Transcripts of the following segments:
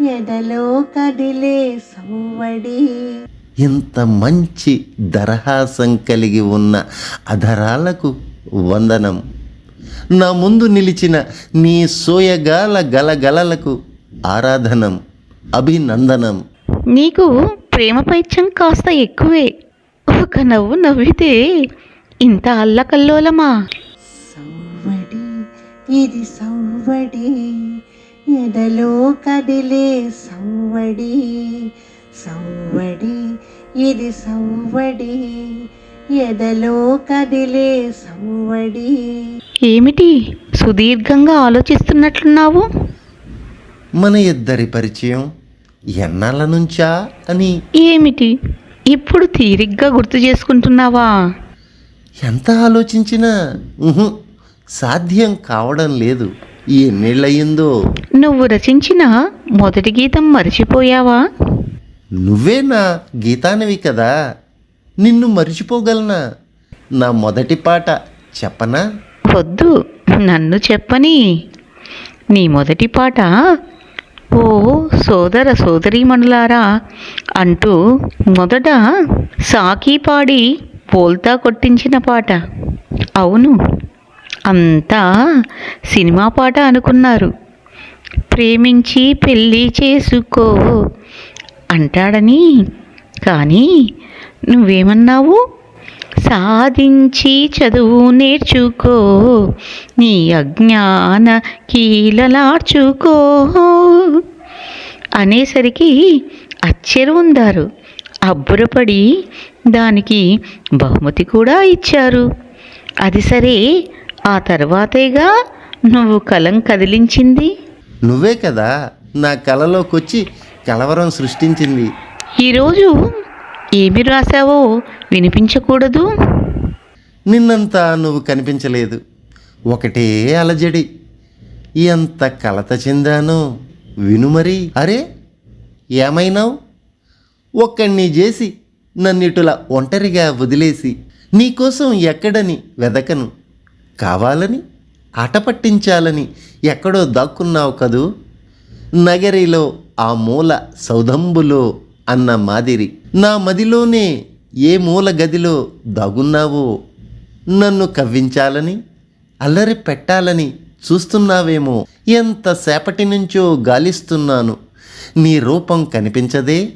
ఎదలో కదిలే సవ్వడి. ఇంత మంచి దరహాసం కలిగి ఉన్న అధరాలకు వందనం. నా ముందు నిలిచిన నీ సోయగాల గలగలలకు ఆరాధనం అభినందనం. నీకు ప్రేమ పైత్యం కాస్త ఎక్కువే. ఒక నవ్వు నవ్వితే ఇంత అల్లకల్లోలమా? సవ్వడి ఇది సవ్వడి. ఎదలో కదిలే సవ్వడి సవ్వడి ఇది సవ్వడి. ఎదలో కదిలే సవ్వడి. ఏమిటి? సుదీర్ఘంగా ఆలోచిస్తున్నట్లున్నావు? మన ఇద్దరి పరిచయం ఎన్నాళ్ళ నుంచా అని ఏమిటి? ఇప్పుడు తీరిగ్గా గుర్తు చేసుకుంటున్నావా? ఎంత ఆలోచించినా సాధ్యం కావడం లేదు. ఎన్నేళ్ళయిందో నువ్వు రచించిన మొదటి గీతం మర్చిపోయావా? నువ్వే నా గీతానివి కదా. నిన్ను మర్చిపోగలనా? నా మొదటి పాట చెప్పనా? వద్దు నన్ను చెప్పని. నీ మొదటి పాట ఓ సోదర సోదరీమణులారా అంటూ మొదట సాకి పాడి పోల్తా కొట్టించిన పాట. అవును అంతా సినిమా పాట అనుకున్నారు. ప్రేమించి పెళ్ళి చేసుకో అంటాడని. కానీ నువ్వేమన్నావు? సాధించి చదువు నేర్చుకో నీ అజ్ఞాన కీలలార్చుకో అనేసరికి అచ్చెరు ఉందారు అబ్బురపడి దానికి బహుమతి కూడా ఇచ్చారు. అది సరే ఆ తర్వాతేగా నువ్వు కలం కదిలించింది? నువ్వే కదా నా కలలోకొచ్చి కలవరం సృష్టించింది. ఈరోజు ఏమి రాశావో వినిపించకూడదు? నిన్నంతా నువ్వు కనిపించలేదు. ఒకటే అలజడి. ఎంత కలత చెందానో విను మరి. అరే ఏమైనావు? ఒక్కడిని చేసి నన్నిటుల ఒంటరిగా వదిలేసి నీకోసం ఎక్కడని వెదకను. కావాలని ఆటపట్టించాలని ఎక్కడో దాక్కున్నావు కదూ? నగరిలో ఆ మూల సౌదంబులో అన్న మాదిరి. నా మదిలోనే ఏ మూల గదిలో దాగున్నావో? నన్ను కవ్వించాలని అల్లరి పెట్టాలని చూస్తున్నావేమో? ఎంతసేపటి నుంచో గాలిస్తున్నాను. నీ రూపం కనిపించదే?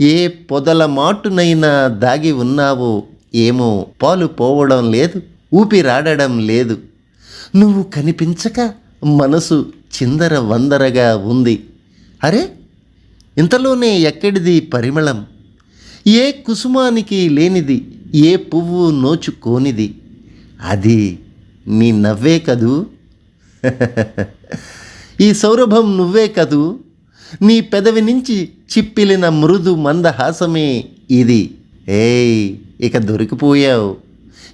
ఏ పొదల మాటునైనా దాగి ఉన్నావో? ఏమో పాలు పోవడం లేదు. ఊపిరాడడం లేదు. నువ్వు కనిపించక మనసు చిందర వందరగా ఉంది. అరే ఇంతలోనే ఎక్కడిది పరిమళం? ఏ కుసుమానికి లేనిది ఏ పువ్వు నోచుకోనిది? అది నీ నవ్వే కదూ? ఈ సౌరభం నువ్వే కదూ? నీ పెదవి నుంచి చిప్పిలిన మృదు మందహాసమే ఇది. ఏయ్ ఇక దొరికిపోయావు.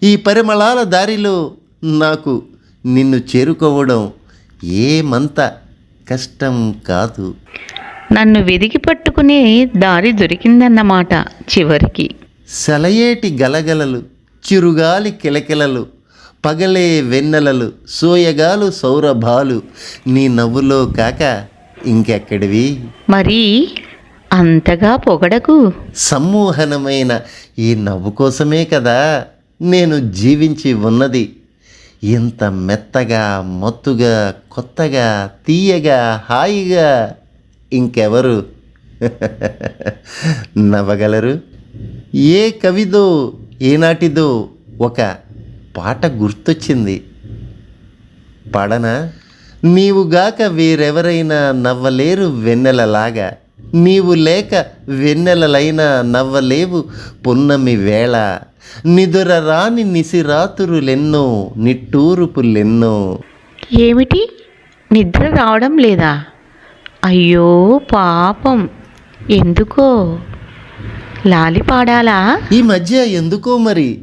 ఈ పరిమళాల దారిలో నాకు నిన్ను చేరుకోవడం ఏమంత కష్టం కాదు. నన్ను వెదికి పట్టుకునే దారి దొరికిందన్నమాట చివరికి. సెలయేటి గలగలలు చిరుగాలి కిలకిలలు పగలే వెన్నెలలు సోయగాలు సౌరభాలు నీ నవ్వులో కాక ఇంకెక్కడివి? మరి అంతగా పొగడకు. సమ్మోహనమైన ఈ నవ్వు కోసమే కదా నేను జీవించి ఉన్నది ఇంత మెత్తగా మత్తుగా కొత్తగా తీయగా హాయిగా ఇంకెవరు నవ్వగలరు? ఏ కవిదో ఏనాటిదో ఒక పాట గుర్తొచ్చింది. పాడనా నీవుగాక వేరెవరైనా నవ్వలేరు వెన్నెలలాగా. నీవు లేక వెన్నెలలైనా నవ్వలేవు పున్నమి వేళ. నిదుర రాని నిసిరాతురులెన్నో నిట్టూరుపులెన్నో. ఏమిటి? నిద్ర రావడం లేదా? అయ్యో పాపం. ఎందుకో? లాలి పాడాలా? ఈ మధ్య ఎందుకో మరి?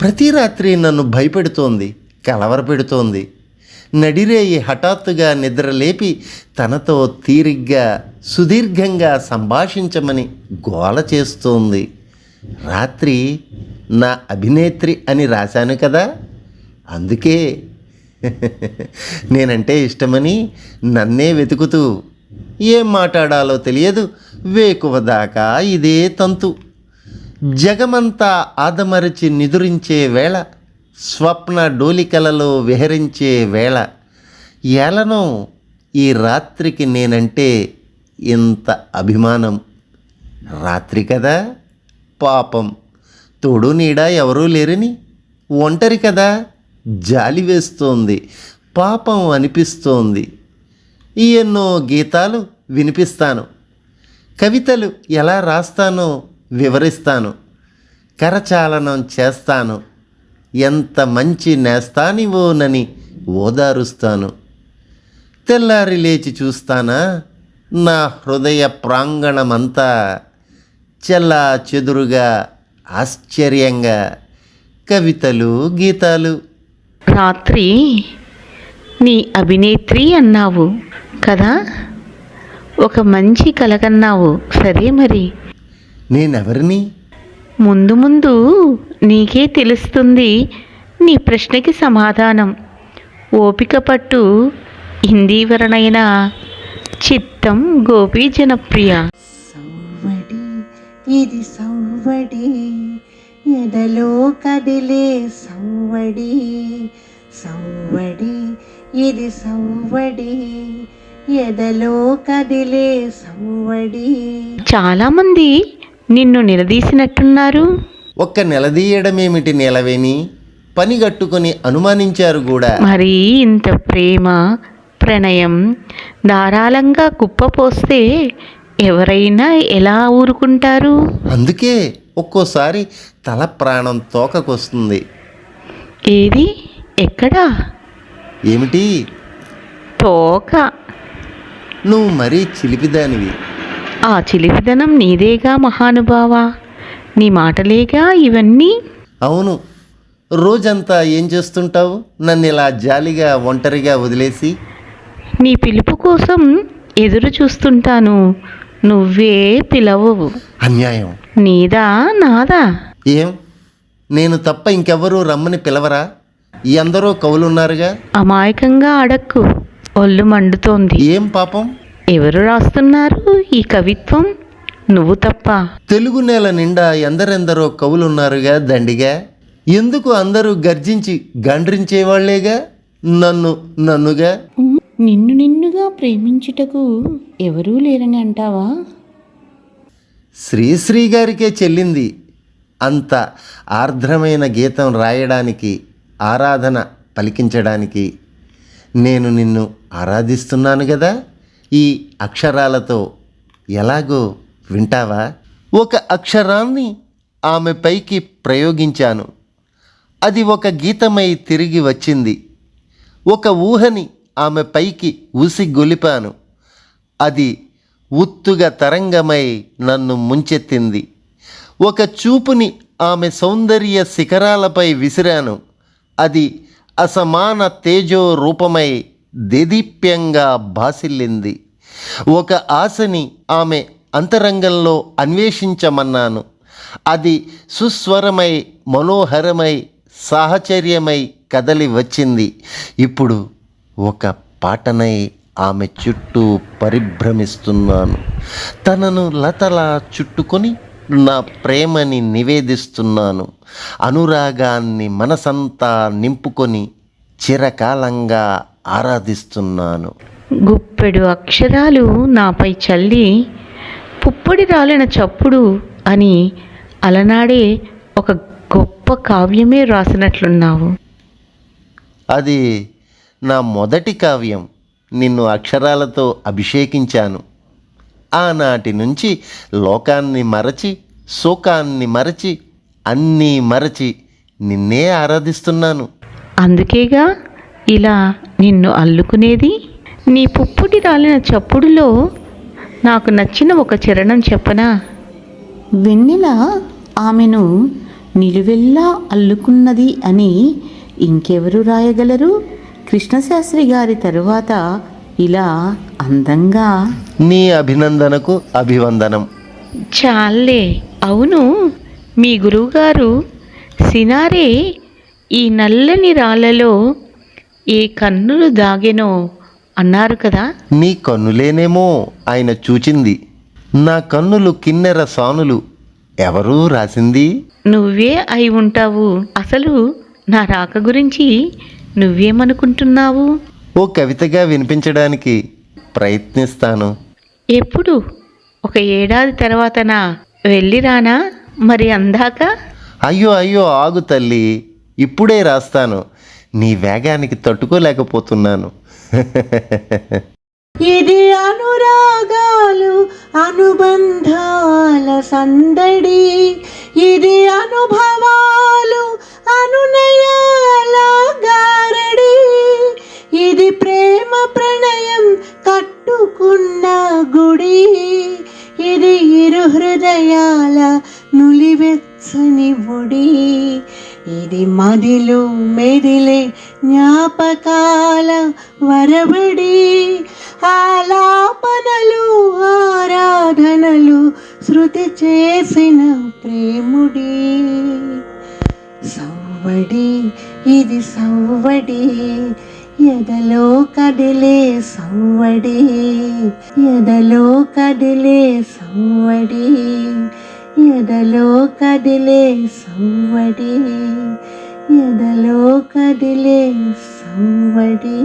ప్రతి రాత్రి నన్ను భయపెడుతోంది కలవరపెడుతోంది. నడిరేయి హఠాత్తుగా నిద్రలేపి తనతో తీరిగ్గా సుదీర్ఘంగా సంభాషించమని గోల చేస్తోంది. రాత్రి నా అభినేత్రి అని రాశాను కదా అందుకే నేనంటే ఇష్టమని నన్నే వెతుకుతూ ఏం మాట్లాడాలో తెలియదు. వేకువదాకా ఇదే తంతు. జగమంతా ఆదమరచి నిదురించే వేళ స్వప్న డోలికలలో విహరించే వేళ. ఏలనో ఈ రాత్రికి నేనంటే ఇంత అభిమానం. రాత్రి కదా? పాపం. తోడు నీడ ఎవరూ లేరని? ఒంటరి కదా? జాలి వేస్తోంది. పాపం అనిపిస్తోంది. ఎన్నో గీతాలు వినిపిస్తాను. కవితలు ఎలా రాస్తానో వివరిస్తాను. కరచాలనం చేస్తాను. ఎంత మంచి నేస్తానివోనని ఓదారుస్తాను. తెల్లారి లేచి చూస్తానా? నా హృదయ ప్రాంగణమంతా చెల్లా చెదురుగా ఆశ్చర్యంగా కవితలు గీతాలు. రాత్రి నీ అభినేత్రి అన్నావు కదా? ఒక మంచి కలగన్నావు సరే మరి. నేనెవరిని? ముందు ముందు నీకే తెలుస్తుంది నీ ప్రశ్నకి సమాధానం. ఓపిక పట్టు హిందీవరణైన చిత్తం గోపీ జనప్రియ. ఇది సవ్వడి ఎదలో కదిలే సవ్వడి సవ్వడి ఇది సవ్వడి ఎదలో కదిలే సవ్వడి చాలామంది నిన్ను నిలదీసినట్టున్నారు. ఒక్క నిలదీయడమేమిటి నిలవేని? పని గట్టుకొని అనుమానించారు కూడా. మరి ఇంత ప్రేమ ప్రణయం ధారాళంగా కుప్పపోస్తే ఎవరైనా ఎలా ఊరుకుంటారు? అందుకే ఒక్కోసారి తల ప్రాణం తోకకొస్తుంది. ఏది? ఎక్కడా? ఏమిటి? తోక. నువ్వు మరీ చిలిపిదానివి. ఆ చిలిపిదనం నీదేగా మహానుభావా? నీ మాటలేగా ఇవన్నీ? అవును. రోజంతా ఏం చేస్తుంటావు? నన్ను ఇలా జాలిగా ఒంటరిగా వదిలేసి? నీ పిలుపు కోసం ఎదురు చూస్తుంటాను. నువ్వే పిలవవు అన్యాయం. నీదా నాదా? ఏం? నేను తప్ప ఇంకెవరూ రమ్మని పిలవరా? ఎందరో కవులున్నారుగా అమాయకంగా అడక్కు. ఒళ్ళు మండుతోంది. ఏం పాపం? ఎవరు రాస్తున్నారు ఈ కవిత్వం? నువ్వు తప్ప. తెలుగు నేల నిండా ఎందరెందరో కవులున్నారుగా దండిగా? ఎందుకు అందరూ గర్జించి గండ్రించేవాళ్ళేగా? నన్ను నన్నుగా? నిన్ను నిన్నుగా ప్రేమించుటకు ఎవరూ లేరని అంటావా? శ్రీశ్రీ గారికే చెల్లింది అంత ఆర్ద్రమైన గీతం రాయడానికి ఆరాధన పలికించడానికి నేను నిన్ను ఆరాధిస్తున్నాను కదా ఈ అక్షరాలతో ఎలాగో వింటావా? ఒక అక్షరాన్ని ఆమె పైకి ప్రయోగించాను. అది ఒక గీతమై తిరిగి వచ్చింది. ఒక ఊహని ఆమె పైకి ఊసి గొలిపాను. అది ఉత్తుగా తరంగమై నన్ను ముంచెత్తింది. ఒక చూపుని ఆమె సౌందర్య శిఖరాలపై విసిరాను. అది అసమాన తేజో రూపమై దేదీప్యంగా భాసిల్లింది. ఒక ఆశని ఆమె అంతరంగంలో అన్వేషించమన్నాను. అది సుస్వరమై మనోహరమై సాహచర్యమై కదలి వచ్చింది. ఇప్పుడు ఒక పాటనై ఆమె చుట్టూ పరిభ్రమిస్తున్నాను. తనను లతలా చుట్టుకొని నా ప్రేమని నివేదిస్తున్నాను. అనురాగాన్ని మనసంతా నింపుకొని చిరకాలంగా ఆరాధిస్తున్నాను. గుప్పెడు అక్షరాలు నాపై చల్లి పుప్పొడి రాలిన చప్పుడు అని అలనాడే ఒక గొప్ప కావ్యమే రాసినట్లున్నావు. అది నా మొదటి కావ్యం నిన్ను అక్షరాలతో అభిషేకించాను. ఆనాటి నుంచి లోకాన్ని మరచి శోకాన్ని మరచి అన్నీ మరచి నిన్నే ఆరాధిస్తున్నాను. అందుకేగా ఇలా నిన్ను అల్లుకునేది? నీ పుప్పుటి రాలిన చప్పుడులో నాకు నచ్చిన ఒక చరణం చెప్పనా? వెన్నెల ఆమెను నిలువెల్లా అల్లుకున్నది అని ఇంకెవరు రాయగలరు? కృష్ణశాస్త్రి గారి తరువాత ఇలా అందంగా నీ అభినందనకు అభివందనం. చాలే అవును. మీ గురువుగారు సినారే ఈ నల్లని రాళ్ళలో ఏ కన్నులు దాగెనో అన్నారు కదా. నీ కన్నులేనేమో ఆయన చూచింది. నా కన్నులు కిన్నెర సానులు ఎవరూ రాసింది? నువ్వే అయి ఉంటావు. అసలు నా రాక గురించి నువ్వేమనుకుంటున్నావు? ఓ కవితగా వినిపించడానికి ప్రయత్నిస్తాను. ఎప్పుడు? ఒక ఏడాది తర్వాతనా? వెళ్ళిరానా? మరి అందాక? అయ్యో అయ్యో ఆగు తల్లి. ఇప్పుడే రాస్తాను. నీ వేగానికి తట్టుకోలేకపోతున్నాను. ఇది అనురాగాలు అనుబంధాల సందడి. ఇది అనుభవాలు అనునయాల గారడి ఇది ప్రేమ ప్రణయం కట్టుకున్న గుడి. ఇది ఇరు హృదయాల నులివెచ్చని ఒడి. ఇది మదిలు మెదిలే జ్ఞాపకాల వరబడి ఆలాపనలు ఆరాధనలు శృతి చేసిన ప్రేముడి. సవ్వడి ఇది సవ్వడి. ఎదలో కదిలే సవ్వడి ఎదలో కదిలే సవ్వడి ఎదలో కదిలే సవ్వడి ఎదలో కదిలే సవ్వడి